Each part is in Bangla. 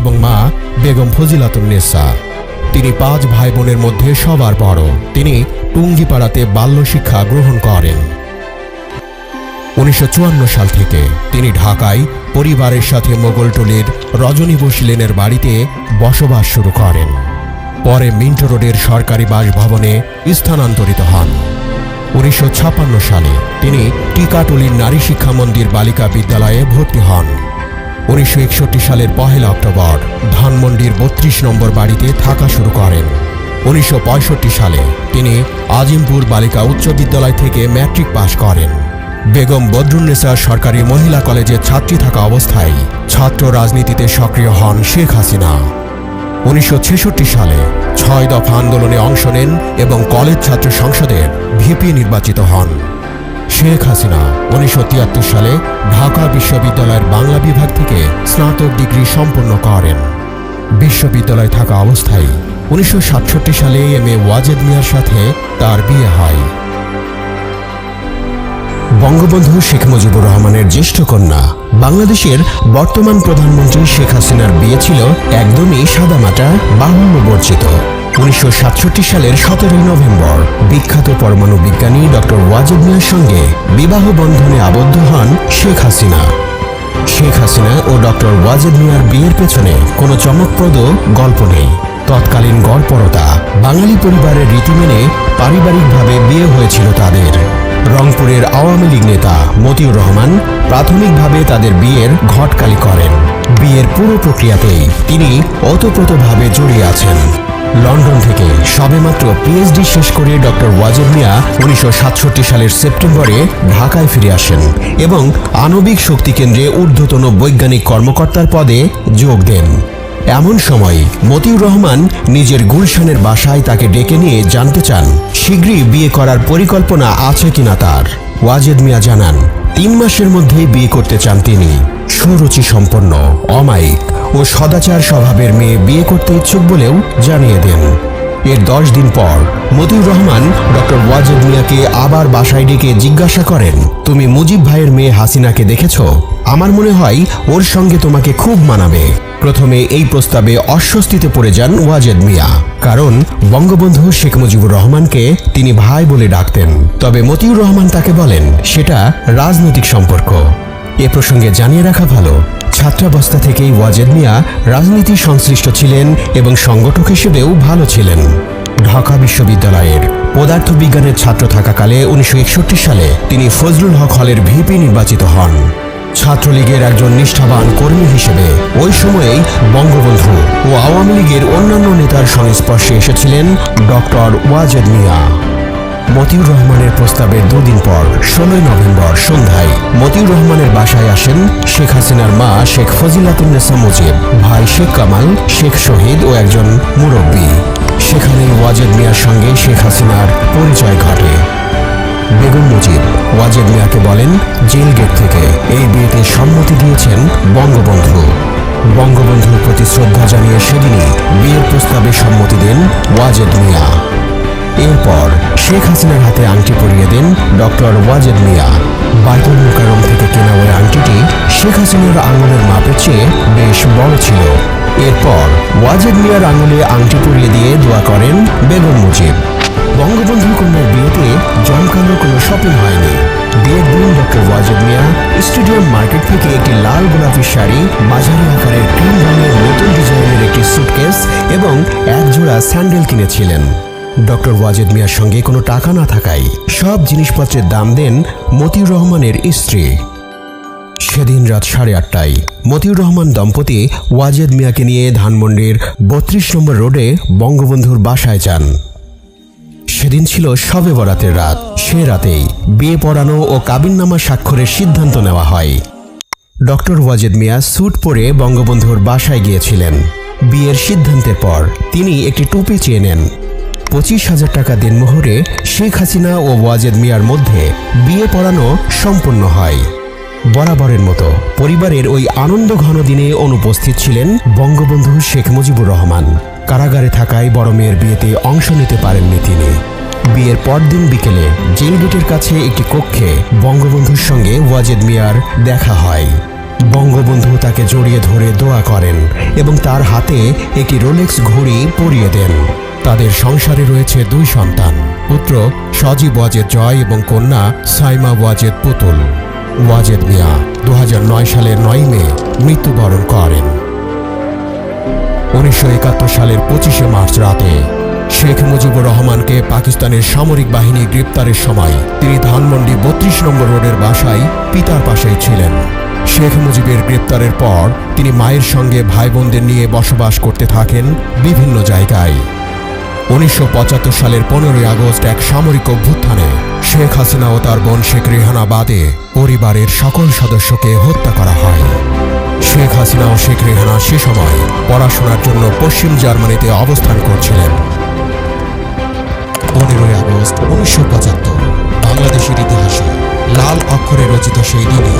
এবং মা বেগম ফজিলাতুন্নেসা তিনি পাঁচ ভাই বোনের মধ্যে সবার বড়। তিনি টুঙ্গিপাড়াতে বাল্য শিক্ষা গ্রহণ করেন। উনিশশো চুয়ান্ন সাল থেকে তিনি ঢাকায় পরিবারের সাথে মোগলটলির রজনী বসিলেনের বাড়িতে বসবাস শুরু করেন। পরে মিন্টো রোডের সরকারি বাসভবনে স্থানান্তরিত হন। উনিশশো সালে তিনি টিকাটুলির নারী শিক্ষা মন্দির বালিকা বিদ্যালয়ে ভর্তি হন। উনিশশো একষট্টি সালের পহেলা অক্টোবর, ধানমন্ডির বত্রিশ নম্বর বাড়িতে থাকা শুরু করেন। উনিশশো পঁয়ষট্টি সালে তিনি আজিমপুর বালিকা উচ্চ বিদ্যালয় থেকে ম্যাট্রিক পাশ করেন। বেগম বদরুন্নেসা সরকারি মহিলা কলেজে ছাত্রী থাকা অবস্থায় ছাত্র রাজনীতিতে সক্রিয় হন শেখ হাসিনা। উনিশশো ছেষট্টি সালে ছয় দফা আন্দোলনে অংশ নেন এবং কলেজ ছাত্র সংসদের ভিপি নির্বাচিত হন। শেখ হাসিনা উনিশশো তিয়াত্তর সালে ঢাকা বিশ্ববিদ্যালয়ের বাংলা বিভাগ থেকে স্নাতক ডিগ্রি সম্পন্ন করেন। বিশ্ববিদ্যালয়ে থাকা অবস্থায় উনিশশো সাতষট্টি সালে এম এ ওয়াজেদ মিয়ার সাথে তার বিয়ে হয়। বঙ্গবন্ধু শেখ মুজিবুর রহমানের জ্যেষ্ঠ কন্যা বাংলাদেশের বর্তমান প্রধানমন্ত্রী শেখ হাসিনার বিয়ে ছিল একদমই সাদামাটা বাহুল্য বর্জিত। উনিশশো সাতষট্টি সালের সতেরোই নভেম্বর বিখ্যাত পরমাণু বিজ্ঞানী ডক্টর ওয়াজেদ মিয়ার সঙ্গে বিবাহ বন্ধনে আবদ্ধ হন শেখ হাসিনা। শেখ হাসিনা ও ডক্টর ওয়াজেদ মিয়ার বিয়ের পেছনে কোনো চমকপ্রদ গল্প নেই। তৎকালীন গড়পরতা বাঙালি পরিবারের রীতি মেনে পারিবারিকভাবে বিয়ে হয়েছিল তাদের। রংপুরের আওয়ামী লীগ নেতা মতিউর রহমান প্রাথমিকভাবে তাদের বিয়ের ঘটকালি করেন। বিয়ের পুরো প্রক্রিয়াতেই তিনি ওতপ্রোতভাবে জড়িয়ে আছেন। লন্ডন থেকে সবেমাত্র পিএইচডি শেষ করে ডক্টর ওয়াজেদ মিয়া উনিশশো সাতষট্টি সালের সেপ্টেম্বরে ঢাকায় ফিরে আসেন এবং আণবিক শক্তি কেন্দ্রে ঊর্ধ্বতন বৈজ্ঞানিক কর্মকর্তার পদে যোগ দেন। এমন সময় মতিউর রহমান নিজের গুলশানের বাসায় তাকে ডেকে নিয়ে জানতে চান শীঘ্রই বিয়ে করার পরিকল্পনা আছে কিনা তার? ওয়াজেদ মিয়া জানান তিন মাসের মধ্যেই বিয়ে করতে চান তিনি। সুরুচি সম্পন্ন, অমায়িক ও সদাচার স্বভাবের মেয়ে বিয়ে করতে ইচ্ছুক বলেও জানিয়ে দেন। এর দশ দিন পর মতিউর রহমান ডক্টর ওয়াজেদ মিয়াকে আবার বাসায় ডেকে জিজ্ঞাসা করেন, তুমি মুজিব ভাইয়ের মেয়ে হাসিনাকে দেখেছ? আমার মনে হয় ওর সঙ্গে তোমাকে খুব মানাবে। প্রথমে এই প্রস্তাবে অস্বস্তিতে পড়ে যান ওয়াজেদ মিয়া। কারণ বঙ্গবন্ধু শেখ মুজিবুর রহমানকে তিনি ভাই বলে ডাকতেন। তবে মতিউর রহমান তাকে বলেন, সেটা রাজনৈতিক সম্পর্ক। এ প্রসঙ্গে জানিয়ে রাখা ভালো। ছাত্রাবস্থা থেকেই ওয়াজেদ মিয়া রাজনীতি সংশ্লিষ্ট ছিলেন এবং সংগঠক হিসেবেও ভালো ছিলেন। ঢাকা বিশ্ববিদ্যালয়ের পদার্থবিজ্ঞানের ছাত্র থাকাকালে উনিশশো একষট্টি সালে তিনি ফজলুল হক হলের ভিপি নির্বাচিত হন। ছাত্রলীগের একজন নিষ্ঠাবান কর্মী হিসেবে ওই সময়েই বঙ্গবন্ধু ও আওয়ামী লীগের অন্যান্য নেতার সংস্পর্শে এসেছিলেন ডক্টর ওয়াজেদ মিয়া। মতিউর রহমানের প্রস্তাবের দুদিন পর, ষোলোই নভেম্বর সন্ধ্যায় মতিউর রহমানের বাসায় আসেন শেখ হাসিনার মা শেখ ফজিলাতুন্নেসা মুজিব, ভাই শেখ কামাল, শেখ শহীদ ও একজন মুরব্বী। সেখানে ওয়াজেদ মিয়ার সঙ্গে শেখ হাসিনার পরিচয় ঘটে। বেগম মুজিব, ওয়াজেদ মিয়াকে বলেন, জেল গেট থেকে এই বিয়েতে সম্মতি দিয়েছেন বঙ্গবন্ধু। বঙ্গবন্ধুর প্রতি শ্রদ্ধা জানিয়ে সেদিনই বিয়ের প্রস্তাবে সম্মতি দেন ওয়াজেদ মিয়া। এরপর শেখ হাসিনার হাতে আংটি পরিয়ে দেন ডক্টর ওয়াজেদ মিয়া। বাইতুল মুকারম থেকে কেনা ওই আংটিটি শেখ হাসিনার আঙুলের মাপের চেয়ে বেশ বড় ছিল। এরপর ওয়াজেদ মিয়ার আঙুলে আংটি পরিয়ে দিয়ে দোয়া করেন বেগম মুজিব। বঙ্গবন্ধু কন্যার বিয়েতে জমকালো কোনো শপিং হয়নি। বিয়ের দিন doctor Wazed Miah stadium market থেকে একটি লাল গোলাপি শাড়ি, মাঝারি আকারের ক্রিম রঙের নতুন ডিজাইনের একটি সুটকেস এবং এক জোড়া স্যান্ডেল কিনেছিলেন। ডক্টর ওয়াজেদ মিয়ার সঙ্গে কোনো টাকা না থাকায় সব জিনিসপত্রের দাম দেন মতিউর রহমানের স্ত্রী। সেদিন রাত সাড়ে আটটায় মতিউর রহমান দম্পতি ওয়াজেদ মিয়াকে নিয়ে ধানমন্ডির বত্রিশ নম্বর রোডে বঙ্গবন্ধুর বাসায় যান। সেদিন ছিল শবে বরাতের রাত। সে রাতেই বিয়ে পড়ানো ও কাবিননামা স্বাক্ষরের সিদ্ধান্ত নেওয়া হয়। ডক্টর ওয়াজেদ মিয়া স্যুট পরে বঙ্গবন্ধুর বাসায় গিয়েছিলেন। বিয়ের সিদ্ধান্তের পর তিনি একটি টুপি চেয়ে নেন। পঁচিশ হাজার টাকা দিনমোহরে শেখ হাসিনা ও ওয়াজেদ মিয়ার মধ্যে বিয়ে পড়ানো সম্পন্ন হয়। বরাবরের মতো পরিবারের ওই আনন্দ ঘন দিনে অনুপস্থিত ছিলেন বঙ্গবন্ধু শেখ মুজিবুর রহমান। কারাগারে থাকায় বড় মেয়ের বিয়েতে অংশ নিতে পারেননি তিনি। বিয়ের পরদিন বিকেলে জেল গেটের কাছে একটি কক্ষে বঙ্গবন্ধুর সঙ্গে ওয়াজেদ মিয়ার দেখা হয়। বঙ্গবন্ধু তাকে জড়িয়ে ধরে দোয়া করেন এবং তার হাতে একটি রোলেক্স ঘড়ি পরিয়ে দেন। তাদের সংসারে রয়েছে দুই সন্তান, পুত্র সজীব ওয়াজেদ জয় এবং কন্যা সাইমা ওয়াজেদ পুতুল। ওয়াজেদ মিয়া দু হাজার নয় সালের নয় মে মৃত্যুবরণ করেন। উনিশশো একাত্তর সালের পঁচিশে মার্চ রাতে শেখ মুজিবুর রহমানকে পাকিস্তানের সামরিক বাহিনী গ্রেপ্তারের সময় তিনি ধানমন্ডি বত্রিশ নম্বর রোডের বাসায় পিতার পাশেই ছিলেন। শেখ মুজিবের গ্রেপ্তারের পর তিনি মায়ের সঙ্গে ভাই বোনদের নিয়ে বসবাস করতে থাকেন বিভিন্ন জায়গায়। উনিশশো পঁচাত্তর সালের পনেরোই আগস্ট এক সামরিক অভ্যুত্থানে শেখ হাসিনা ও তার বোন শেখ রেহানা বাদে পরিবারের সকল সদস্যকে হত্যা করা হয়। শেখ হাসিনা ও শেখ রেহানা সে সময় পড়াশোনার জন্য পশ্চিম জার্মানিতে অবস্থান করছিলেন। পনেরোই আগস্ট উনিশশো পঁচাত্তর, বাংলাদেশের ইতিহাসে লাল অক্ষরে রচিত সেই দিনে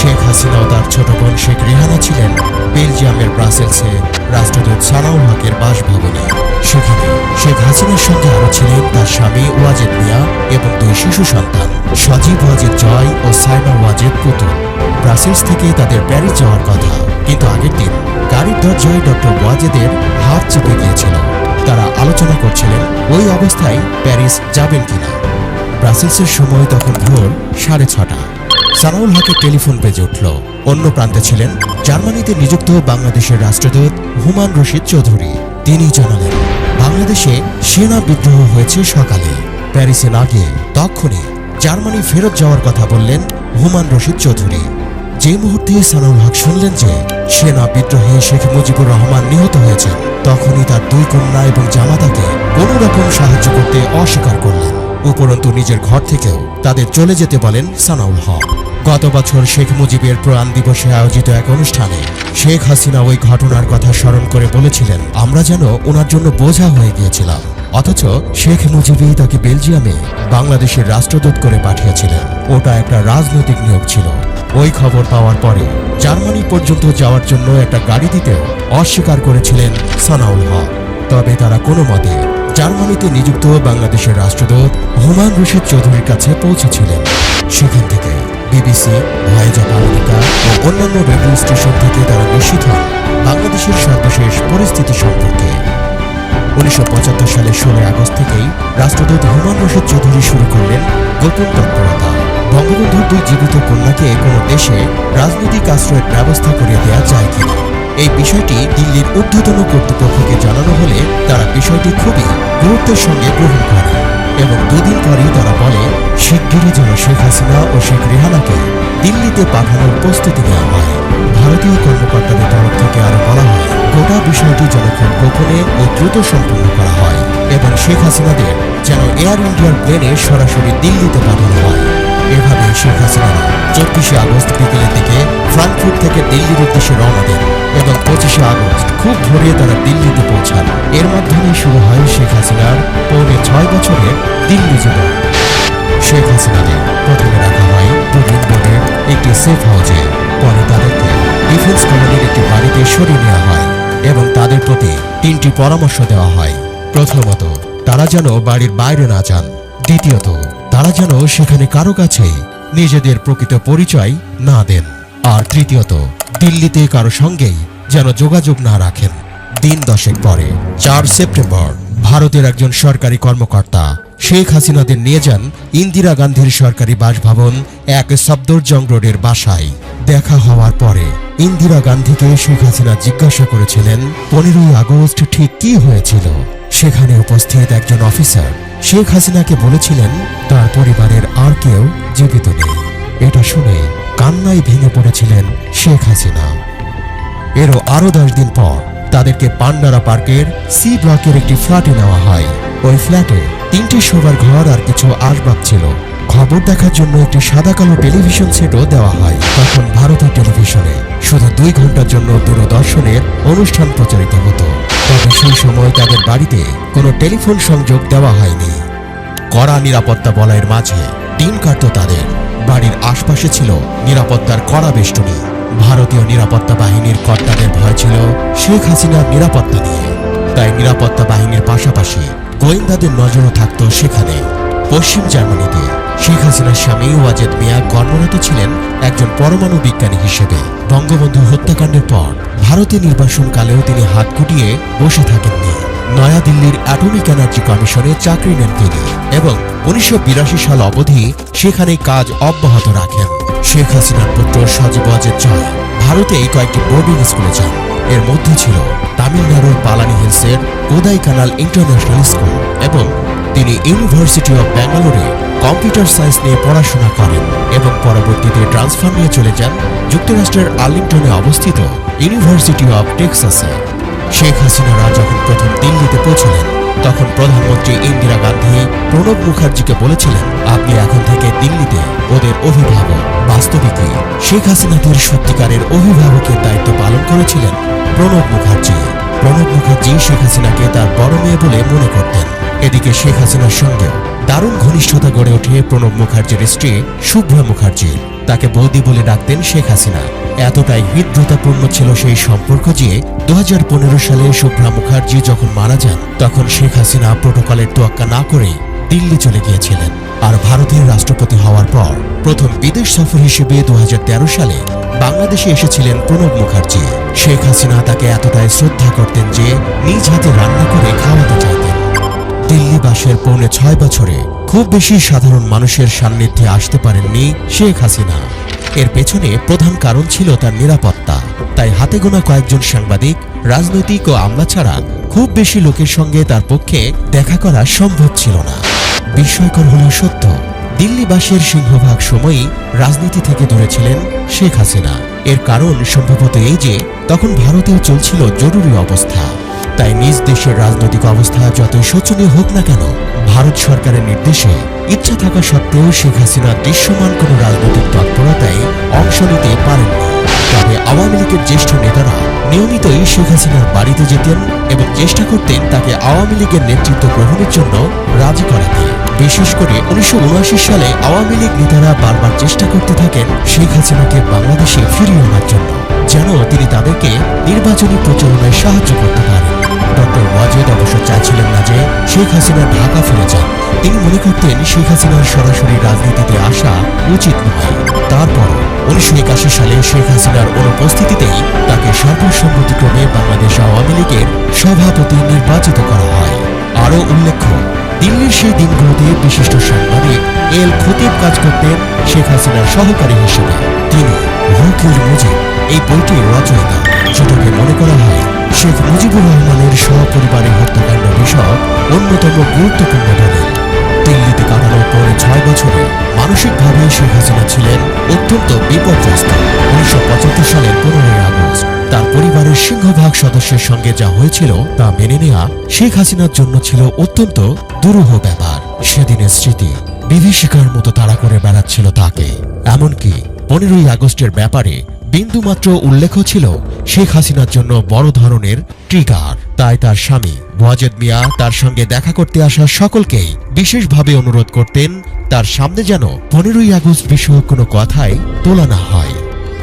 শেখ হাসিনা ও তার ছোট বোন শেখ রেহানা ছিলেন বেলজিয়ামের ব্রাসেলসে রাষ্ট্রদূত সানাউল হকের বাসভবনে। সেখানে শেখ হাসিনার সঙ্গে আরও ছিলেন তার স্বামী ওয়াজেদ মিয়া এবং দুই শিশু সন্তান, সজীব ওয়াজেদ জয় ও সাইমা ওয়াজেদ পুতুল। ব্রাসেলস থেকে তাদের প্যারিস যাওয়ার কথা। কিন্তু আগের দিন গাড়ির দরজায় ডক্টর ওয়াজেদের হাত চেপে গিয়েছিল। তারা আলোচনা করছিলেন, ওই অবস্থায় প্যারিস যাবেন কিনা। ব্রাসেলসের সময় তখন ভোর সাড়ে ছটা। সানাউল হকের টেলিফোন বেজে উঠল। অন্য প্রান্তে ছিলেন জার্মানিতে নিযুক্ত বাংলাদেশের রাষ্ট্রদূত হুমান রশিদ চৌধুরী। তিনি জানালেন, বাংলাদেশে সেনা বিদ্রোহ হয়েছে সকালে। প্যারিসে না গিয়ে তক্ষণে জার্মানি ফেরত যাওয়ার কথা বললেন হুমান রশিদ চৌধুরী। যে মুহূর্তে সানাউল হক শুনলেন যে সেনা বিদ্রোহে শেখ মুজিবুর রহমান নিহত হয়েছেন, তখনই তার দুই কন্যা এবং জামাতাকে কোনো রকম সাহায্য করতে অস্বীকার করলেন। উপরন্তু নিজের ঘর থেকেও তাদের চলে যেতে বলেন সানাউল হক। গত বছর শেখ মুজিবের প্রাণ দিবসে আয়োজিত এক অনুষ্ঠানে শেখ হাসিনা ওই ঘটনার কথা স্মরণ করে বলেছিলেন, আমরা যেন ওনার জন্য বোঝা হয়ে গিয়েছিলাম। অথচ শেখ মুজিবই তাকে বেলজিয়ামে বাংলাদেশের রাষ্ট্রদূত করে পাঠিয়েছিলেন। ওটা একটা রাজনৈতিক নিয়োগ ছিল। ওই খবর পাওয়ার পরে জার্মানি পর্যন্ত যাওয়ার জন্য একটা গাড়ি দিতেও অস্বীকার করেছিলেন সানাউল হক। তবে তারা কোনো মতে জার্মানিতে নিযুক্ত বাংলাদেশের রাষ্ট্রদূত হুমান রশিদ চৌধুরীর কাছে পৌঁছেছিলেন। সেখান থেকে বিবিসি ভয়েস অফ আমেরিকা ও অন্যান্য রেডিও স্টেশন থেকে তারা নিশ্চিত হন বাংলাদেশের সর্বশেষ পরিস্থিতি সম্পর্কে। উনিশশো পঁচাত্তর সালের ষোলোই আগস্ট থেকেই রাষ্ট্রদূত হুমান রশিদ চৌধুরী শুরু করলেন গোপন তৎপরতা। বঙ্গবন্ধুর দুই জীবিত কন্যাকে কোনো দেশে রাজনৈতিক আশ্রয়ের ব্যবস্থা করিয়ে দেওয়া যায় কিনা? এই বিষয়টি দিল্লির ঊর্ধ্বতন কর্তৃপক্ষকে জানানো হলে তারা বিষয়টি খুবই গুরুত্বের সঙ্গে গ্রহণ করে এবং দুদিন পরেই তারা বলে, শিগগিরই যেন শেখ হাসিনা ও শেখ রেহানাকে দিল্লিতে পাঠানোর প্রস্তুতি নেওয়া হয়। ভারতীয় কর্মকর্তাদের তরফ থেকে আরও বলা হয়, গোটা বিষয়টি যেন গোপনে ও দ্রুত সম্পন্ন করা হয়। এবং শেখ হাসিনাদের যেন এয়ার ইন্ডিয়ার প্লেনে সরাসরি দিল্লিতে পাঠানো হয়। এভাবে শেখ হাসিনারা চব্বিশে আগস্ট বিকেলের দিকে ফ্রাঙ্কফুট থেকে দিল্লির উদ্দেশ্যে রওনা দেন এবং পঁচিশে আগস্ট খুব ভোরে তারা দিল্লিতে পৌঁছান। এর মাধ্যমে শুরু হয় শেখ হাসিনার পৌনে ছয় বছরের দিল্লি জীবন শেখ হাসিনাদের প্রথমে রাখা হয় দুদিন বোর্ডের একটি সেফ হাউজে পরে তাদেরকে ডিফেন্স কলোনির একটি বাড়িতে সরিয়ে নেওয়া হয় এবং তাদের প্রতি তিনটি পরামর্শ দেওয়া হয়। প্রথমত, তারা যেন বাড়ির বাইরে না যান। দ্বিতীয়ত, তারা যেন সেখানে কারও কাছেই নিজেদের প্রকৃত পরিচয় না দেন। আর তৃতীয়ত, দিল্লিতে কারও সঙ্গেই যেন যোগাযোগ না রাখেন। দিন দশেক পরে, চার সেপ্টেম্বর, ভারতের একজন সরকারি কর্মকর্তা শেখ হাসিনাদের নিয়ে যান ইন্দিরা গান্ধীর সরকারি বাসভবন এক সফদরজং রোডের বাসায়। দেখা হওয়ার পরে ইন্দিরা গান্ধীকে শেখ হাসিনা জিজ্ঞাসা করেছিলেন, পনেরোই আগস্ট ঠিক কি হয়েছিল? সেখানে উপস্থিত একজন অফিসার শেখ হাসিনাকে বলেছিলেন, তার পরিবারের আর কেউ জীবিত নেই। এটা শুনে কান্নায় ভেঙে পড়েছিলেন শেখ হাসিনা। এরও আরও দশ দিন পর তাদেরকে পান্ডারা পার্কের সি ব্লকের একটি ফ্ল্যাটে নেওয়া হয়। ওই ফ্ল্যাটে তিনটি শোবার ঘর আর কিছু আসবাব ছিল। খবর দেখার জন্য একটি সাদা কালো টেলিভিশন সেটও দেওয়া হয়। তখন ভারতের টেলিভিশনে শুধু দুই ঘণ্টার জন্য দূরদর্শনের অনুষ্ঠান প্রচারিত হতো। তবে সেই সময় তাদের বাড়িতে কোনো টেলিফোন সংযোগ দেওয়া হয়নি। কড়া নিরাপত্তা বলয়ের মাঝে দিন কাটত তাদের। বাড়ির আশপাশে ছিল নিরাপত্তার কড়া বেষ্টনী। ভারতীয় নিরাপত্তা বাহিনীর কর্তাদের ভয় ছিল শেখ হাসিনার নিরাপত্তা নিয়ে। তাই নিরাপত্তা বাহিনীর পাশাপাশি গোয়েন্দাদের নজরও থাকত সেখানে। পশ্চিম জার্মানিতে শেখ হাসিনার স্বামী ওয়াজেদ মিয়া কর্মরত ছিলেন একজন পরমাণু বিজ্ঞানী হিসেবে। বঙ্গবন্ধু হত্যাকাণ্ডের পর ভারতে নির্বাসনকালেও তিনি হাত গুটিয়ে বসে থাকেননি। নয়াদিল্লির অ্যাটমিক এনার্জি কমিশনে চাকরি নেন তিনি এবং উনিশশো বিরাশি সাল অবধি সেখানে কাজ অব্যাহত রাখেন। শেখ হাসিনার পুত্র সজীব ওয়াজেদ জয় ভারতেই কয়েকটি বোর্ডিং স্কুলে যান। এর মধ্যে ছিল তামিলনাড়ুর পালানি হিলসের কোদাই কানাল ইন্টারন্যাশনাল স্কুল এবং তিনি ইউনিভার্সিটি অব ব্যাঙ্গালোরে কম্পিউটার সায়েন্স নিয়ে পড়াশোনা করেন এবং পরবর্তীতে ট্রান্সফার নিয়ে চলে যান যুক্তরাষ্ট্রের আর্লিংটনে অবস্থিত ইউনিভার্সিটি অব টেক্সাসে শেখ হাসিনারা যখন প্রথম দিল্লিতে পৌঁছলেন, তখন প্রধানমন্ত্রী ইন্দিরা গান্ধী প্রণব মুখার্জিকে বলেছিলেন, আপনি এখন থেকে দিল্লিতে ওদের অভিভাবক, বাস্তবিকই। শেখ হাসিনাদের সত্যিকারের অভিভাবকের দায়িত্ব পালন করেছিলেন প্রণব মুখার্জি। প্রণব মুখার্জি শেখ হাসিনাকে তার বড় মেয়ে বলে মনে করতেন। এদিকে শেখ হাসিনার সঙ্গেও দারুণ ঘনিষ্ঠতা গড়ে ওঠে প্রণব মুখার্জির স্ত্রী শুভ্রা মুখার্জি। তাকে বৌদি বলে ডাকতেন শেখ হাসিনা। এতটাই হৃদ্রতাপূর্ণ ছিল সেই সম্পর্ক যে দু হাজার পনেরো সালে শুভ্রা মুখার্জি যখন মারা যান, তখন শেখ হাসিনা প্রোটোকলের তোয়াক্কা না করে দিল্লি চলে গিয়েছিলেন। আর ভারতের রাষ্ট্রপতি হওয়ার পর প্রথম বিদেশ সফর হিসেবে দু হাজার তেরো সালে বাংলাদেশে এসেছিলেন প্রণব মুখার্জি। শেখ হাসিনা তাকে এতটাই শ্রদ্ধা করতেন যে নিজ হাতে রান্না করে খাওয়াতে চাইতেন দিল্লিবাসের পৌনে ছয় বছরে খুব বেশি সাধারণ মানুষের সান্নিধ্যে আসতে পারেননি শেখ হাসিনা। এর পেছনে প্রধান কারণ ছিল তার নিরাপত্তা। তাই হাতে গোনা কয়েকজন সাংবাদিক, রাজনৈতিক ও আমলা ছাড়া খুব বেশি লোকের সঙ্গে তার পক্ষে দেখা করা সম্ভব ছিল না। বিস্ময়কর হলেও সত্য দিল্লিবাসীর সিংহভাগ সময়ই রাজনীতি থেকে দূরে ছিলেন শেখ হাসিনা। এর কারণ সম্ভবত এই যে, তখন ভারতেও চলছিল জরুরি অবস্থা। তাই নিজ দেশের রাজনৈতিক অবস্থা যতই শোচনীয় হোক না কেন, ভারত সরকারের নির্দেশে ইচ্ছা থাকা সত্ত্বেও শেখ হাসিনা দৃশ্যমান কোনো রাজনৈতিক তৎপরতায় অংশ নিতে পারেননি। তবে আওয়ামী লীগের জ্যেষ্ঠ নেতারা নিয়মিতই শেখ হাসিনার বাড়িতে যেতেন এবং চেষ্টা করতেন তাকে আওয়ামী লীগের নেতৃত্ব গ্রহণের জন্য রাজি করাতে। বিশেষ করে উনিশশো সালে আওয়ামী লীগ নেতারা বারবার চেষ্টা করতে থাকেন শেখ হাসিনাকে বাংলাদেশে ফিরিয়ে আনার জন্য, যেন তিনি তাদেরকে নির্বাচনী প্রচারণায় সাহায্য করতে শেখ হাসিনা ঢাকা ফিরে যান। তিনি মনে করতেন শেখ হাসিনার সরাসরি রাজনীতিতে আসা উচিত নয়। তারপর উনিশশো একাশি সালে শেখ হাসিনার অনুপস্থিতিতেই তাকে সর্বসম্মতিক্রমে বাংলাদেশ আওয়ামী লীগের সভাপতি নির্বাচিত করা হয়। আরও উল্লেখ্য, দিল্লির সেই দিনগুলোতে বিশিষ্ট সাংবাদিক এল খতিব কাজ করতেন শেখ হাসিনার সহকারী হিসেবে। তিনি ভকির মুজিব এই বইটির রচয়িতা। যেটাকে মনে করা হয় শেখ মুজিবুর রহমানের সপরিবারে হত্যাকাণ্ড বিষয়ক অন্যতম গুরুত্বপূর্ণ দলিল। দিল্লিতে কাটানোর পরে ছয় বছরে মানসিকভাবে শেখ হাসিনা ছিলেন অত্যন্ত বিপর্যস্ত। উনিশশো পঁচাত্তর সালের পনেরোই আগস্ট তার পরিবারের সিংহভাগ সদস্যের সঙ্গে যা হয়েছিল তা মেনে নেওয়া শেখ হাসিনার জন্য ছিল অত্যন্ত দুরূহ ব্যাপার। সেদিনের স্মৃতি বিভীষিকার মতো তাড়া করে বেড়াচ্ছিল তাকে। এমনকি পনেরোই আগস্টের ব্যাপারে বিন্দুমাত্র উল্লেখ ছিল শেখ হাসিনার জন্য বড় ধরনের ট্রিগার। তাই তার স্বামী ওয়াজেদ মিয়া তার সঙ্গে দেখা করতে আসা সকলকেই বিশেষভাবে অনুরোধ করতেন, তার সামনে যেন পনেরোই আগস্ট বিষয়ক কোনো কথাই তোলা না হয়।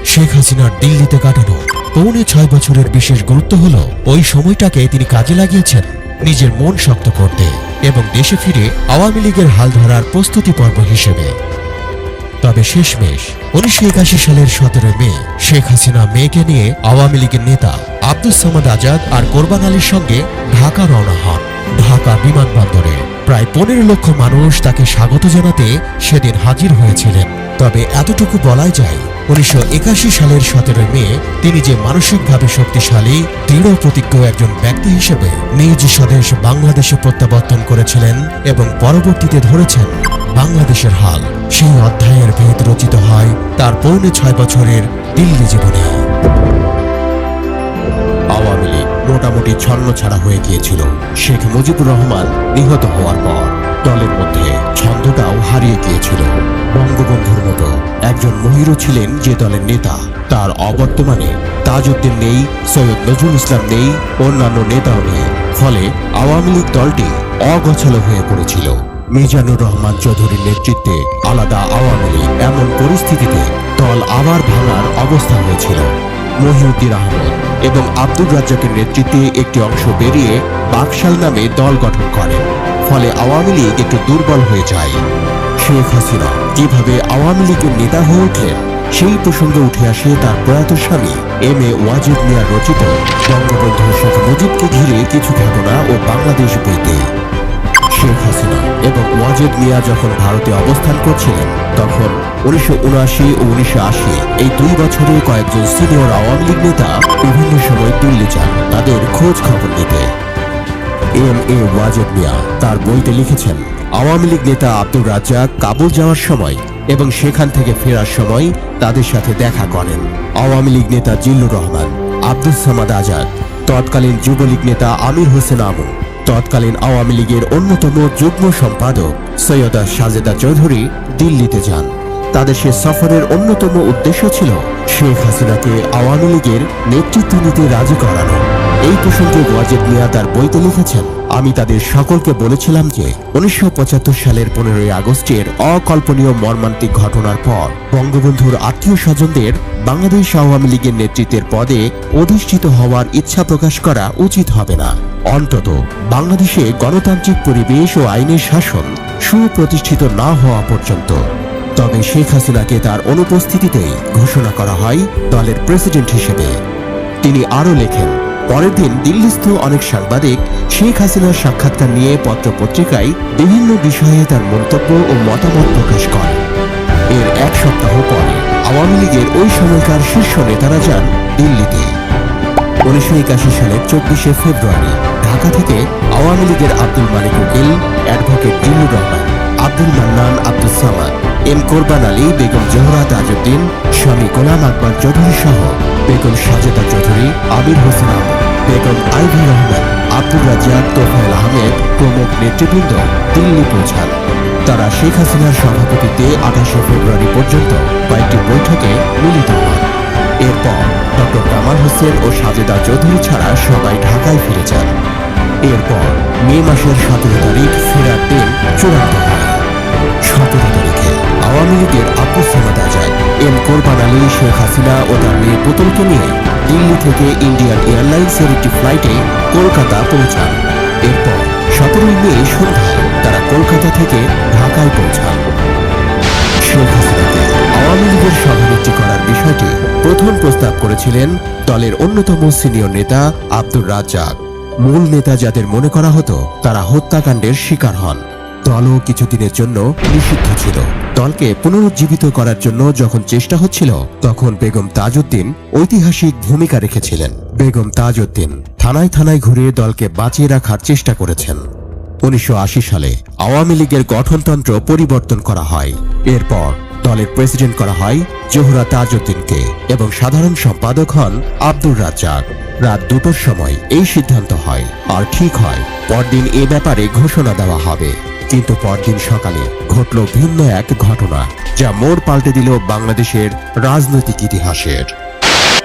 শেখ হাসিনার দিল্লিতে কাটানো পৌনে ছয় বছরের বিশেষ গুরুত্ব হল, ওই সময়টাকে তিনি কাজে লাগিয়েছেন নিজের মন শক্ত করতে এবং দেশে ফিরে আওয়ামী লীগের হাল ধরার প্রস্তুতি পর্ব হিসেবে। তবে শেষমেশ উনিশশো একাশি সালের সতেরো মে শেখ হাসিনা মেয়েকে নিয়ে আওয়ামী লীগের নেতা আব্দুস সামাদ আজাদ আর কোরবান আলীর সঙ্গে ঢাকা রওনা হন ঢাকা বিমানবন্দরে। প্রায় পনেরো লক্ষ মানুষ তাকে স্বাগত জানাতে সেদিন হাজির হয়েছিলেন। তবে এতটুকু বলাই যায়, উনিশশো একাশি সালের সতেরো মে তিনি যে মানসিকভাবে শক্তিশালী, দৃঢ় প্রতিজ্ঞ একজন ব্যক্তি হিসেবে নিজ স্বদেশ বাংলাদেশে প্রত্যাবর্তন করেছিলেন এবং পরবর্তীতে ধরেছেন বাংলাদেশের হাল সেই অধ্যায়ের ভেদ রচিত হয় তার পৌনে ছয় বছরের দিল্লি জীবনে। আওয়ামী লীগ মোটামুটি ছন্ন ছাড়া হয়ে গিয়েছিল। শেখ মুজিবুর রহমান নিহত হওয়ার পর দলের মধ্যে ছন্দটাও হারিয়ে গিয়েছিল। বঙ্গবন্ধুর মতো একজন মহিরও ছিলেন যে দলের নেতা। তার অবর্তমানে তাজউদ্দিন নেই, সৈয়দ নজরুল ইসলাম নেই, অন্যান্য নেতাও নেই। ফলে আওয়ামী লীগ দলটি অগোছালো হয়ে পড়েছিল। মিজানুর রহমান চৌধুরীর নেতৃত্বে আলাদা আওয়ামী লীগ এমন পরিস্থিতিতে দল আবার ভাঙার অবস্থা হয়েছিল। মহিউদ্দিন আহমদ এবং আব্দুর রাজ্জাকের নেতৃত্বে একটি অংশ বেরিয়ে বাকশাল নামে দল গঠন করেন ফলে আওয়ামী লীগ একটু দুর্বল হয়ে যায়। শেখ হাসিনা কীভাবে আওয়ামী লীগের নেতা হয়ে উঠলেন সেই প্রসঙ্গে উঠে আসে তার প্রয়াত স্বামী, এম এ ওয়াজিদ মিয়া রচিত বঙ্গবন্ধু শেখ মুজিবকে ঘিরে কিছু ঘটনা ও বাংলাদেশ বইতে। শেখ হাসিনা এবং ওয়াজেদ মিয়া যখন ভারতে অবস্থান করছিলেন, তখন উনিশশো উনআশি ও উনিশশো আশি এই দুই বছরে কয়েকজন সিনিয়র আওয়ামী লীগ নেতা বিভিন্ন সময় দিল্লি যান তাদের খোঁজ খবর নিতে। এম এ ওয়াজেদ মিয়া তার বইতে লিখেছেন, আওয়ামী লীগ নেতা আব্দুর রাজ্জাক কাবুল যাওয়ার সময় এবং সেখান থেকে ফেরার সময় তাদের সাথে দেখা করেন। আওয়ামী লীগ নেতা জিল্লুর রহমান আব্দুল সামাদ আজাদ, তৎকালীন যুবলীগ নেতা আমির হোসেন আমু তৎকালীন আওয়ামী লীগের অন্যতম যুগ্ম সম্পাদক সৈয়দা সাজেদা চৌধুরী দিল্লিতে যান। তাদের সে সফরের অন্যতম উদ্দেশ্য ছিল শেখ হাসিনাকে আওয়ামী লীগের নেতৃত্ব নিতে রাজি করানো। এই প্রসঙ্গে ওয়াজেদ মিয়া তার বইতে লিখেছেন, আমি তাদের সকলকে বলেছিলাম যে, উনিশশো পঁচাত্তর সালের পনেরোই আগস্টের অকল্পনীয় মর্মান্তিক ঘটনার পর বঙ্গবন্ধুর আত্মীয় স্বজনদের বাংলাদেশ আওয়ামী লীগের নেতৃত্বের পদে অধিষ্ঠিত হওয়ার ইচ্ছা প্রকাশ করা উচিত হবে না। অন্তত বাংলাদেশে গণতান্ত্রিক পরিবেশ ও আইনের শাসন সুপ্রতিষ্ঠিত না হওয়া পর্যন্ত। তবে শেখ হাসিনাকে তার অনুপস্থিতিতেই ঘোষণা করা হয় দলের প্রেসিডেন্ট হিসেবে। তিনি আরও লেখেন পরের দিন দিল্লিস্থ অনেক সাংবাদিক শেখ হাসিনার সাক্ষাৎকার নিয়ে পত্রপত্রিকায় বিভিন্ন বিষয়ে তার মন্তব্য ও মতামত প্রকাশ করে এর এক সপ্তাহ পরে আওয়ামী লীগের ওই সময়কার শীর্ষ নেতারা যান দিল্লিতে। উনিশশো একাশি সালের চব্বিশে ফেব্রুয়ারি ঢাকা থেকে আওয়ামী লীগের আব্দুল মালিক উকিল, অ্যাডভোকেট জিল্লুর রহমান, আব্দুল মান্নান আব্দুল সামাদ, এম কোরবান আলী, বেগম জোহরা, তাজউদ্দিন, স্বামী গোলাম আকবর চৌধুরী সহ বেগম সাজেদা চৌধুরী আবির হোসেন আহমদ, বেগম আইভি রহমান আব্দুল রাজ্জাক, তোফায়েল আহমেদ প্রমুখ নেতৃবৃন্দ দিল্লি পৌঁছান। তারা শেখ হাসিনার সভাপতিত্বে আঠাশে ফেব্রুয়ারি পর্যন্ত কয়েকটি বৈঠকে মিলিত হন। এরপর ডক্টর কামাল হোসেন ও সাজেদা চৌধুরী ছাড়া সবাই ঢাকায় ফিরে যান। এরপর মে মাসের সতেরো তারিখ ফেরার দিন চূড়ান্ত হয়। সতেরো তারিখে আওয়ামী লীগের আব্দুল সামাদ আজাদ এম কোরবান আলী, শেখ হাসিনা ও তার মেয়ে পুতুলকে নিয়ে দিল্লি থেকে ইন্ডিয়ান এয়ারলাইন্সের একটি ফ্লাইটে কলকাতা পৌঁছান। এরপর সতেরোই মে সন্ধ্যায় তারা কলকাতা থেকে ঢাকায় পৌঁছান। শেখ হাসিনাকে আওয়ামী লীগের সভানেত্রী করার বিষয়টি প্রথম প্রস্তাব করেছিলেন দলের অন্যতম সিনিয়র নেতা আব্দুর রাজ্জাক। মূল নেতা যাদের মনে করা হতো তারা হত্যাকাণ্ডের শিকার হন। দলও কিছুদিনের জন্য নিষিদ্ধ ছিল। দলকে পুনরুজ্জীবিত করার জন্য যখন চেষ্টা হচ্ছিল, তখন বেগম তাজউদ্দিন ঐতিহাসিক ভূমিকা রেখেছিলেন। বেগম তাজউদ্দিন থানায় থানায় ঘুরে দলকে বাঁচিয়ে রাখার চেষ্টা করেছেন। উনিশশো আশি সালে আওয়ামী লীগের গঠনতন্ত্র পরিবর্তন করা হয়। এরপর দলের প্রেসিডেন্ট করা হয় জোহরা তাজউদ্দিনকে এবং সাধারণ সম্পাদক হন আব্দুর রাজ্জাক। রাত দুটোর সময় এই সিদ্ধান্ত হয়, আর ঠিক হয়, পরদিন এ ব্যাপারে ঘোষণা দেওয়া হবে। কিন্তু পরদিন সকালে ঘটল ভিন্ন এক ঘটনা, যা মোড় পাল্টে দিল বাংলাদেশের রাজনৈতিক ইতিহাসের।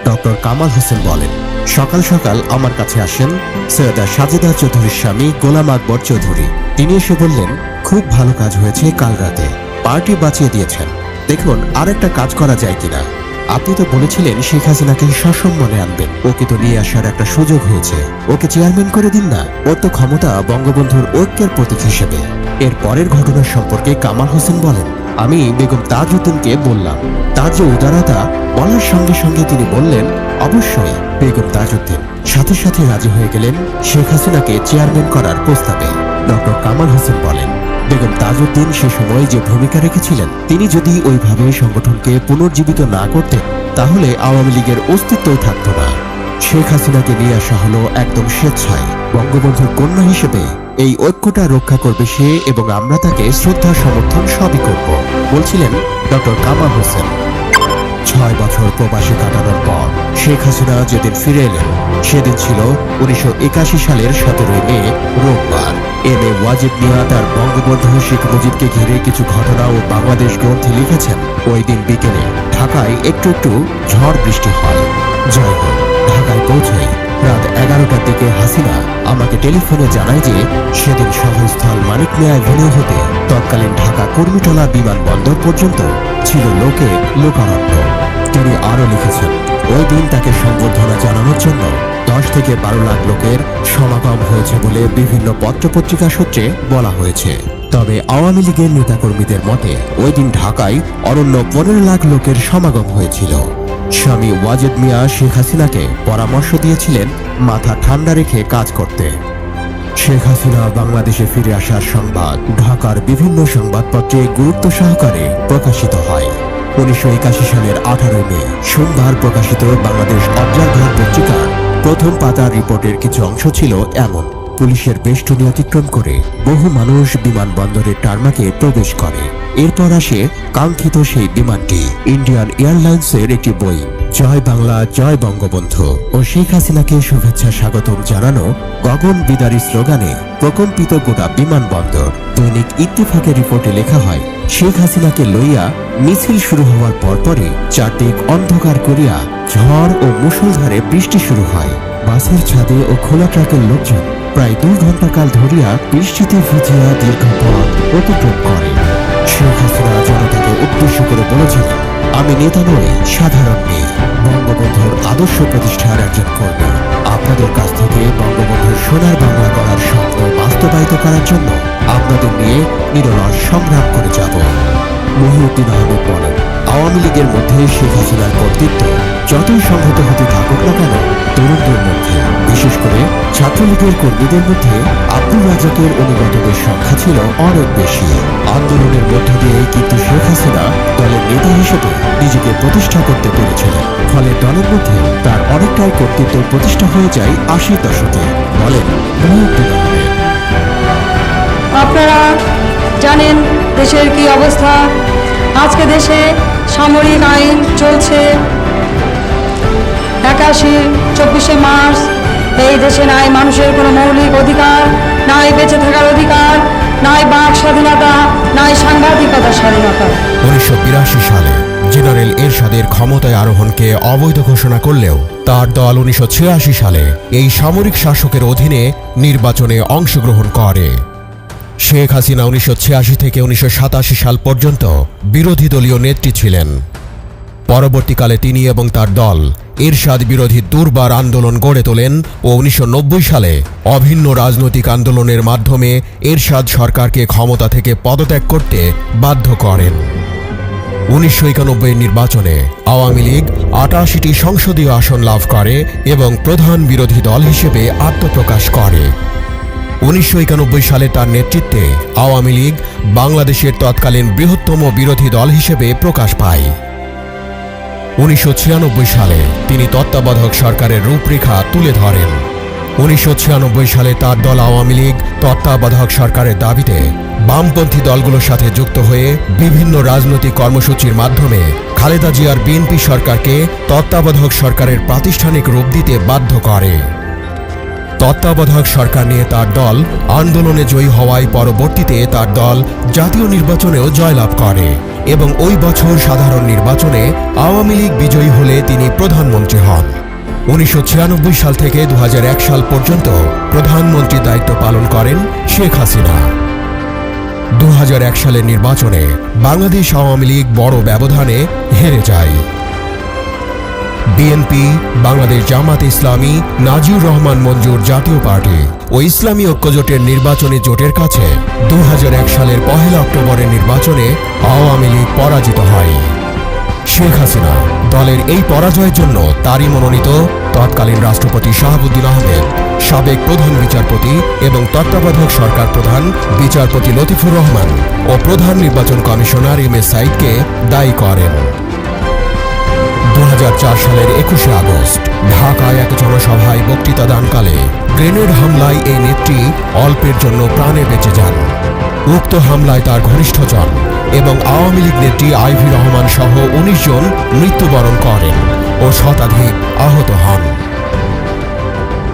ডক্টর কামাল হোসেন বলেন, সকাল সকাল আমার কাছে আসেন সৈয়দা সাজেদা চৌধুরীর স্বামী গোলাম আকবর চৌধুরী। তিনি এসে বললেন, খুব ভালো কাজ হয়েছে কাল রাতে। পার্টি বাঁচিয়ে দিয়েছেন। দেখুন আর একটা কাজ করা যায় কিনা। আপনি তো বলেছিলেন শেখ হাসিনাকে সসম্মানে আনবেন। ওকে তো নিয়ে আসার একটা সুযোগ হয়েছে। ওকে চেয়ারম্যান করে দিন না। ওর তো ক্ষমতা বঙ্গবন্ধুর ঐক্যের প্রতীক হিসেবে। এর পরের ঘটনা সম্পর্কে কামাল হোসেন বলেন, আমি বেগম তাজউদ্দিনকে বললাম। তার যে উদারতা বলার সঙ্গে সঙ্গে তিনি বললেন, অবশ্যই, বেগম তাজউদ্দিন। সাথে সাথে রাজি হয়ে গেলেন শেখ হাসিনাকে চেয়ারম্যান করার প্রস্তাবে। ডক্টর কামাল হোসেন বলেন, বেগম তাজউদ্দিন সে সময় যে ভূমিকা রেখেছিলেন, তিনি যদি ওইভাবে সংগঠনকে পুনর্জীবিত না করতেন, তাহলে আওয়ামী লীগের অস্তিত্বই থাকত না। শেখ হাসিনাকে নিয়ে আসা হলো একদম স্বেচ্ছায় বঙ্গবন্ধুর কন্যা হিসেবে এই ঐক্যটা রক্ষা করবে সে এবং আমরা তাকে শ্রদ্ধা সমর্থন সবই করব, বলছিলেন ডক্টর কামাল হোসেন। ছয় বছর প্রবাসে কাটানোর পর শেখ হাসিনা যেদিন ফিরে এলেন, সেদিন ছিল উনিশশো একাশি সালের সতেরোই মে, রোববার। এম এ ওয়াজিদ মিয়া তার বঙ্গবন্ধু শেখ মুজিবকে ঘিরে কিছু ঘটনা ও বাংলাদেশ গ্রন্থে লিখেছেন। ওই দিন বিকেলে ঢাকায় একটু একটু ঝড় বৃষ্টি হয়। হোক, ঢাকায় পৌঁছাই। রাত এগারোটার দিকে হাসিনা আমাকে টেলিফোনে জানায় যে সেদিন সভাস্থল মানিক মিয়া অ্যাভিনিউ হতে তৎকালীন ঢাকা কর্মীটলা বিমানবন্দর পর্যন্ত ছিল লোকে লোকারণ্য। তিনি আরও লিখেছেন, ওই দিন তাকে সংবর্ধনা জানানোর জন্য দশ থেকে বারো লাখ লোকের সমাগম হয়েছে বলে বিভিন্ন পত্রপত্রিকা সূত্রে বলা হয়েছে। তবে আওয়ামী লীগের নেতাকর্মীদের মতে, ওই দিন ঢাকায় অরণ্য পনেরো লাখ লোকের সমাগম হয়েছিল। স্বামী ওয়াজেদ মিয়া শেখ হাসিনাকে পরামর্শ দিয়েছিলেন মাথা ঠান্ডা রেখে কাজ করতে। শেখ হাসিনা বাংলাদেশে ফিরে আসার সংবাদ ঢাকার বিভিন্ন সংবাদপত্রে গুরুত্ব সহকারে প্রকাশিত হয়। উনিশশো একাশি সালের আঠারোই মে, সোমবার প্রকাশিত বাংলাদেশ অবজারভার পত্রিকার প্রথম পাতার রিপোর্টের কিছু অংশ ছিল এমন। পুলিশের বেষ্টনী অতিক্রম করে বহু মানুষ বিমানবন্দরের টার্মাকে প্রবেশ করে। এরপর আসে কাঙ্ক্ষিত সেই বিমানটি। ইন্ডিয়ান এয়ারলাইন্সের একটি বই, জয় বাংলা, জয় বঙ্গবন্ধু। ও শেখ হাসিনাকে শুভেচ্ছা স্বাগতম জানানো গগন বিদারী স্লোগানে প্রকম্পিত গোটা বিমানবন্দর। দৈনিক ইত্তেফাকের রিপোর্টে লেখা হয়, শেখ হাসিনাকে লইয়া মিছিল শুরু হওয়ার পরপরই চারদিক অন্ধকার করিয়া ঝড় ও মুষলধারে বৃষ্টি শুরু হয়। বাসের ছাদে ও খোলা ট্রাকের লোকজন প্রায় দুই ঘণ্টা কাল ধরিয়া বৃষ্টিতে ভিজিয়া দীর্ঘ পথ অতিক্রম করে। শেখ হাসিনা জনতাকে উদ্দেশ্য করে বলেছিলেন আমি নেতা নই, সাধারণ মেয়ে। বঙ্গবন্ধুর আদর্শ প্রতিষ্ঠার একজন কর্মী। আপনাদের কাছ থেকে বঙ্গবন্ধুর সোনার বাংলা করার স্বপ্ন বাস্তবায়িত করার জন্য আপনাদের নিয়ে নিরলস সংগ্রাম করে যাব। মহিউদ্দিন আহমেদ বলেন, আওয়ামী লীগের মধ্যে শেখ হাসিনার কর্তৃত্ব যতই সংহত হতে থাকুক না কেন, তরুণদের মধ্যে বিশেষ করে ছাত্রলীগের কর্মীদের মধ্যে আব্দুল রাজাকের অনুগতদের সংখ্যা ছিল অনেক বেশি। আন্দোলনের মধ্য দিয়ে কিন্তু শেখ হাসিনা দলের নেতা হিসেবে নিজেকে প্রতিষ্ঠা করতে পেরেছিলেন। ফলে দলের মধ্যে তার অনেকটাই কর্তৃত্ব প্রতিষ্ঠা হয়ে যায় আশির দশকে। বলেন আপনারা জানেন দেশের কি অবস্থা? আজকে দেশে সামরিক আইন চলছে। একাশি, চব্বিশে মার্চ এই দেশে নাই মানুষের কোনো মৌলিক অধিকার, নাই বেঁচে থাকার অধিকার, নাই বাক স্বাধীনতা, নাই সাংবাদিকতার স্বাধীনতা। উনিশশো সালে জেনারেল এরশাদের ক্ষমতায় আরোহণকে অবৈধ ঘোষণা করলেও তার দল উনিশশো ছিয়াশি সালে এই সামরিক শাসকের অধীনে নির্বাচনে অংশগ্রহণ করে। শেখ হাসিনা উনিশশো ছিয়াশি থেকে উনিশশো সাতাশি সাল পর্যন্ত বিরোধী দলীয় নেত্রী ছিলেন। পরবর্তীকালে তিনি এবং তার দল এরশাদ বিরোধী দুর্বার আন্দোলন গড়ে তোলেন ও উনিশশো নব্বই সালে অভিন্ন রাজনৈতিক আন্দোলনের মাধ্যমে এরশাদ সরকারকে ক্ষমতা থেকে পদত্যাগ করতে বাধ্য করেন। উনিশশো একানব্বই নির্বাচনে আওয়ামী লীগ আটাশিটি সংসদীয় আসন লাভ করে এবং প্রধান বিরোধী দল হিসেবে আত্মপ্রকাশ করে। উনিশশো একানব্বই সালে তার নেতৃত্বে আওয়ামী লীগ বাংলাদেশের তৎকালীন বৃহত্তম বিরোধী দল হিসেবে প্রকাশ পায়। উনিশশো ছিয়ানব্বই সালে তিনি তত্ত্বাবধায়ক সরকারের রূপরেখা তুলে ধরেন। উনিশশো ছিয়ানব্বই সালে তার দল আওয়ামী লীগ তত্ত্বাবধায়ক সরকারের দাবিতে বামপন্থী দলগুলোর সাথে যুক্ত হয়ে বিভিন্ন রাজনৈতিক কর্মসূচির মাধ্যমে খালেদা জিয়ার বিএনপি সরকারকে তত্ত্বাবধায়ক সরকারের প্রাতিষ্ঠানিক রূপ দিতে বাধ্য করে। তত্ত্বাবধায়ক সরকার নিয়ে তার দল আন্দোলনে জয়ী হওয়ায় পরবর্তীতে তার দল জাতীয় নির্বাচনেও জয়লাভ করে। এবং ওই বছর সাধারণ নির্বাচনে আওয়ামী লীগ বিজয়ী হলে তিনি প্রধানমন্ত্রী হন। উনিশশো ছিয়ানব্বই সাল থেকে দু হাজার এক সাল পর্যন্ত প্রধানমন্ত্রীর দায়িত্ব পালন করেন শেখ হাসিনা। দু সালের নির্বাচনে বাংলাদেশ আওয়ামী লীগ বড় ব্যবধানে হেরে যায়। বিএনপি, বাংলাদেশ জামাত ইসলামী নাজিউর রহমান মঞ্জুর জাতীয় পার্টি ও ইসলামী ঐক্যজোটের নির্বাচনী জোটের কাছে দু হাজার এক সালের পহেলা অক্টোবরের নির্বাচনে আওয়ামী লীগ পরাজিত হয়। শেখ হাসিনা দলের এই পরাজয়ের জন্য তারই মনোনীত তৎকালীন রাষ্ট্রপতি শাহাবুদ্দিন আহমেদ, সাবেক প্রধান বিচারপতি এবং তত্ত্বাবধায়ক সরকার প্রধান বিচারপতি লতিফুর রহমান ও প্রধান নির্বাচন কমিশনার এম এস সাইদকে দায়ী করেন। দু হাজার চার সালের একুশে আগস্ট ঢাকায় এক জনসভায় বক্তৃতা দানকালে গ্রেনেড হামলায় এই নেত্রী অল্পের জন্য প্রাণে বেঁচে যান। উক্ত হামলায় তার ঘনিষ্ঠজন এবং আওয়ামী লীগ নেত্রী আইভি রহমান সহ উনিশ জন মৃত্যুবরণ করেন ও শতাধিক আহত হন।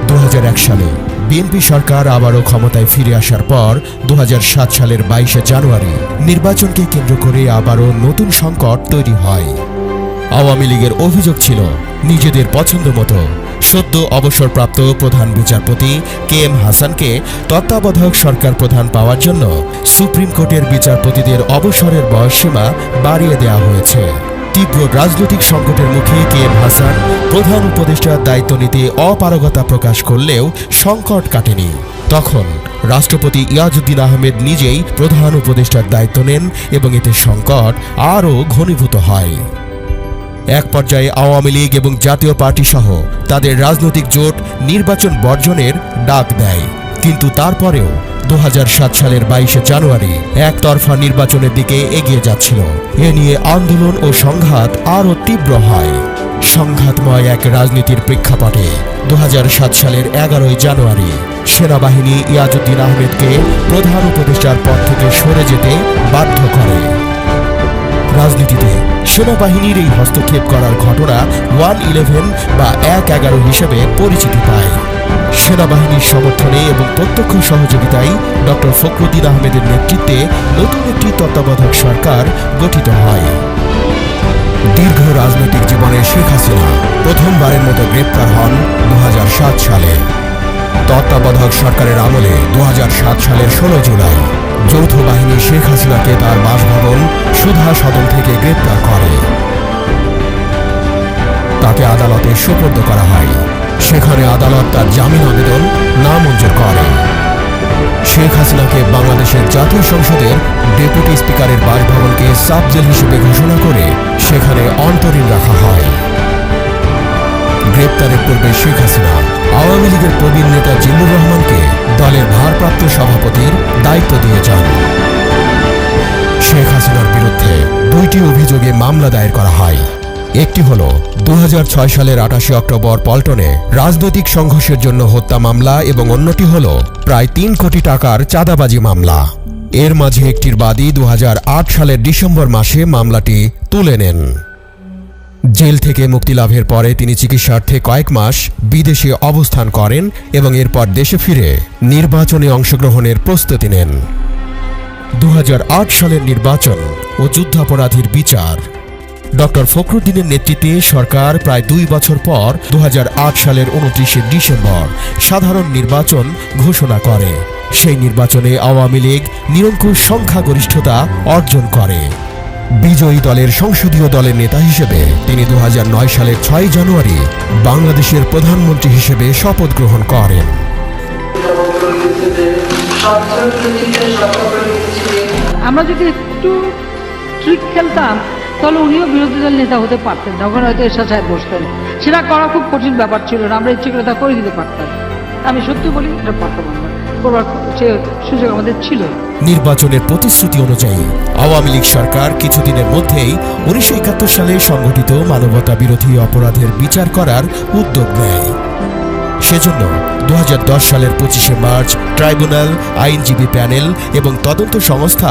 দু হাজার এক সালে বিএনপি সরকার আবারও ক্ষমতায় ফিরে আসার পর দু হাজার সাত সালের বাইশে জানুয়ারি নির্বাচনকে কেন্দ্র করে আবারও নতুন সংকট তৈরি হয়। আওয়ামী লীগের অভিযোগ ছিল, নিজেদের পছন্দ মতো সদ্য অবসরপ্রাপ্ত প্রধান বিচারপতি কে এম হাসানকে তত্ত্বাবধায়ক সরকার প্রধান পাওয়ার জন্য সুপ্রিম কোর্টের বিচারপতিদের অবসরের বয়সসীমা বাড়িয়ে দেওয়া হয়েছে। তীব্র রাজনৈতিক সংকটের মুখে কে এম হাসান প্রধান উপদেষ্টার দায়িত্ব নিতে অপারগতা প্রকাশ করলেও সংকট কাটেনি। তখন রাষ্ট্রপতি ইয়াজউদ্দিন আহমেদ নিজেই প্রধান উপদেষ্টার দায়িত্ব নেন এবং এতে সংকট আরও ঘনীভূত হয়। এক পর্যায়ে আওয়ামী লীগ এবং জাতীয় পার্টি সহ তাদের রাজনৈতিক জোট নির্বাচন বর্জনের ডাক দেয়। কিন্তু তারপরেও দু হাজার সাত সালের বাইশে জানুয়ারি একতরফা নির্বাচনের দিকে এগিয়ে যাচ্ছিল। এ নিয়ে আন্দোলন ও সংঘাত আরও তীব্র হয়। সংঘাতময় এক রাজনীতির প্রেক্ষাপটে দু হাজার সাত সালের এগারোই জানুয়ারি সেনাবাহিনী ইয়াজউদ্দিন আহমেদকে প্রধান উপদেষ্টার পদ থেকে সরে যেতে বাধ্য করে। রাজনীতিতে সেনাবাহিনীর এই হস্তক্ষেপ করার ঘটনা ওয়ান ইলেভেন বা এক এগারো হিসেবে পরিচিতি পায়। সেনাবাহিনীর সমর্থনে এবং প্রত্যক্ষ সহযোগিতায় ডক্টর ফখরুদ্দিন আহমেদের নেতৃত্বে নতুন একটি তত্ত্বাবধায়ক সরকার গঠিত হয়। দীর্ঘ রাজনৈতিক জীবনে শেখ হাসিনা প্রথমবারের মতো গ্রেপ্তার হন দু হাজার সাত সালে। তত্ত্বাবধায়ক সরকারের আমলে দু সালের ষোলো জুলাই যৌথ বাহিনী শেখ হাসিনাকে তার বাসভবন সুধা সদন থেকে গ্রেপ্তার করে। তাকে আদালতে সোপর্দ করা হয়। সেখানে আদালত তার জামিন আবেদন নামঞ্জুর করে। শেখ হাসিনাকে বাংলাদেশের জাতীয় সংসদের ডেপুটি স্পিকারের বাসভবনকে সাব জেল হিসেবে ঘোষণা করে সেখানে অন্তরীণ রাখা হয়। গ্রেপ্তারের পূর্বে শেখ হাসিনা, আওয়ামী লীগের প্রবীণ নেতা জিল্লুর রহমানকে দলের ভারপ্রাপ্ত সভাপতির দায়িত্ব দিয়ে যান। শেখ হাসিনার বিরুদ্ধে দুইটি অভিযোগে মামলা দায়ের করা হয়। একটি হল দু হাজার ছয় সালের আটাশে অক্টোবর পল্টনে রাজনৈতিক সংঘর্ষের জন্য হত্যা মামলা এবং অন্যটি হল, প্রায় তিন কোটি টাকার চাঁদাবাজি মামলা। এর মাঝে একটির বাদী দু হাজার আট সালের ডিসেম্বর মাসে মামলাটি তুলে নেন। জেল থেকে মুক্তি লাভের পরে তিনি চিকিৎসার্থে কয়েক মাস বিদেশে অবস্থান করেন এবং এরপর দেশে ফিরে নির্বাচনে অংশগ্রহণের প্রস্তুতি নেন। দু হাজার আট সালের নির্বাচন ও যুদ্ধাপরাধীর বিচার। ডক্টর ফখরুদ্দিনের নেতৃত্বে সরকার প্রায় দুই বছর পর দু হাজার আট সালের উনত্রিশে ডিসেম্বর সাধারণ নির্বাচন ঘোষণা করে। সেই নির্বাচনে আওয়ামী লীগ নিরঙ্কুশ সংখ্যাগরিষ্ঠতা অর্জন করে। বিজয়ী দলের সংসদীয় দলের নেতা হিসেবে তিনি দু হাজার নয় সালের ছয় জানুয়ারি বাংলাদেশের প্রধানমন্ত্রী হিসেবে শপথ গ্রহণ করেন। আমরা যদি একটু ট্রিক খেলতাম, তাহলে উনিও বিরোধী দল নেতা হতে পারতেন তখন হয়তো এরশাদ সাহেব বসতেন। সেটা করা খুব কঠিন ব্যাপার ছিল না। আমরা ইচ্ছে করে তা করে দিতে পারতাম। আমি সত্যি বলি, এটা পারতাম করবার সুযোগ আমাদের ছিল। নির্বাচনের প্রতিশ্রুতি অনুযায়ী, আওয়ামী লীগ সরকার কিছুদিনের মধ্যেই উনিশশো একাত্তর সালে সংঘটিত মানবতা বিরোধী অপরাধের বিচার করার উদ্যোগ নেয়। সেজন্য দু হাজার দশ সালের পঁচিশে মার্চ ট্রাইব্যুনাল, আইনজীবী প্যানেল এবং তদন্ত সংস্থা